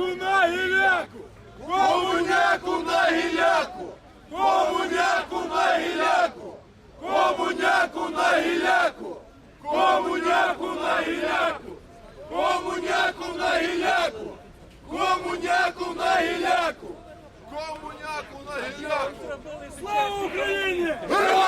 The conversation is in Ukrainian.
гіляку, на гіляку! Комуняку на гіляку! Комуняку на гіляку! Комуняку на гіляку! Комуняку на гіляку! Комуняку на гіляку! Комуняку на гіляку! Комуняку на гіляку! Слава Україні! Героям!